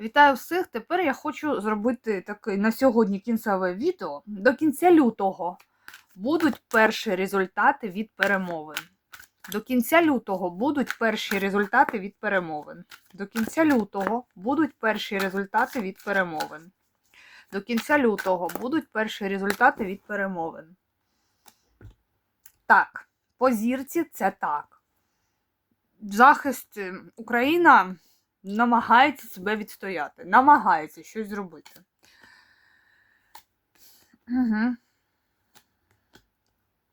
Вітаю всіх! Тепер я хочу зробити таке на сьогодні кінцеве відео. До кінця лютого будуть перші результати від перемовин. До кінця лютого будуть перші результати від перемовин. До кінця лютого будуть перші результати від перемовин. До кінця лютого будуть перші результати від перемовин. Так, по зірці це так. Захист е, Україна намагається себе відстояти, намагається щось зробити. Угу.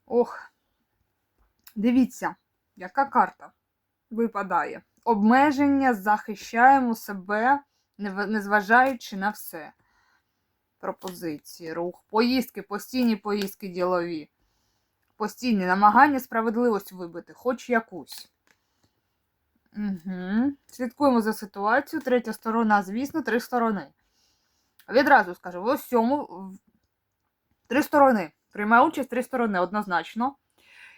Ох, дивіться, яка карта випадає. Обмеження захищаємо себе, незважаючи на все. Пропозиції, рух, поїздки, постійні поїздки ділові. Постійні намагання справедливість вибити, хоч якусь. Слідкуємо за ситуацією. Третя сторона, звісно, три сторони. Відразу скажу, в усьому три сторони. Приймає участь три сторони однозначно.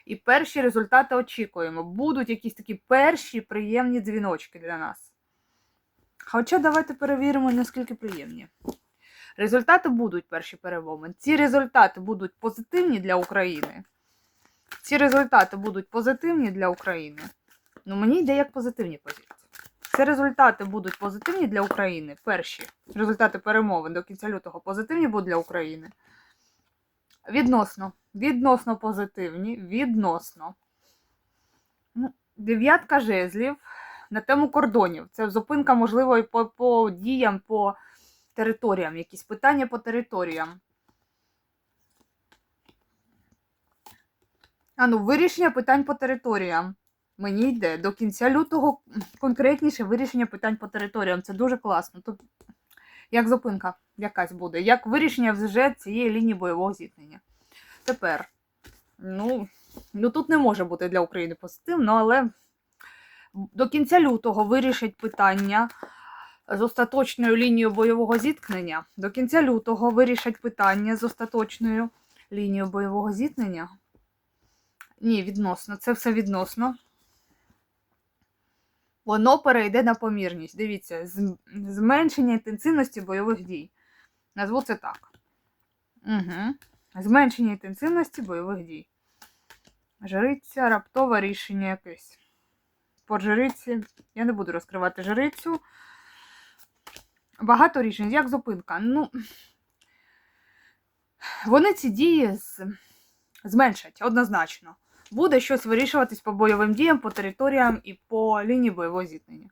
І перші результати очікуємо. Будуть якісь такі перші приємні дзвіночки для нас. Хоча давайте перевіримо, наскільки приємні. Результати будуть перші перемовини. Ці результати будуть позитивні для України. Ці результати будуть позитивні для України. Ну, мені йде як позитивні позиції. Ці результати будуть позитивні для України. Перші результати перемовин до кінця лютого позитивні будуть для України. Відносно. Відносно позитивні. Відносно. Ну, дев'ятка жезлів на тему кордонів. Це зупинка, можливо, і по, по діям, по територіям. Якісь питання по територіям. А ну, вирішення питань по територіям. Мені йде до кінця лютого конкретніше вирішення питань по територіям. Це дуже класно. Тут як зупинка якась буде, як вирішення вже цієї лінії бойового зіткнення. Тепер, ну, ну тут не може бути для України позитивно, але до кінця лютого вирішить питання з остаточною лінією бойового зіткнення. До кінця лютого вирішать питання з остаточною лінією бойового зіткнення. Ні, відносно. Це все відносно. Воно перейде на помірність. Дивіться, зменшення інтенсивності бойових дій. Назву це так. Угу. Зменшення інтенсивності бойових дій. Жриця, раптове рішення якесь. По жриці. Я не буду розкривати жрицю. Багато рішень, як зупинка. Ну, вони ці дії з... зменшать однозначно буде щось вирішуватись по бойовим діям, по територіям і по лінії бойового зіткнення.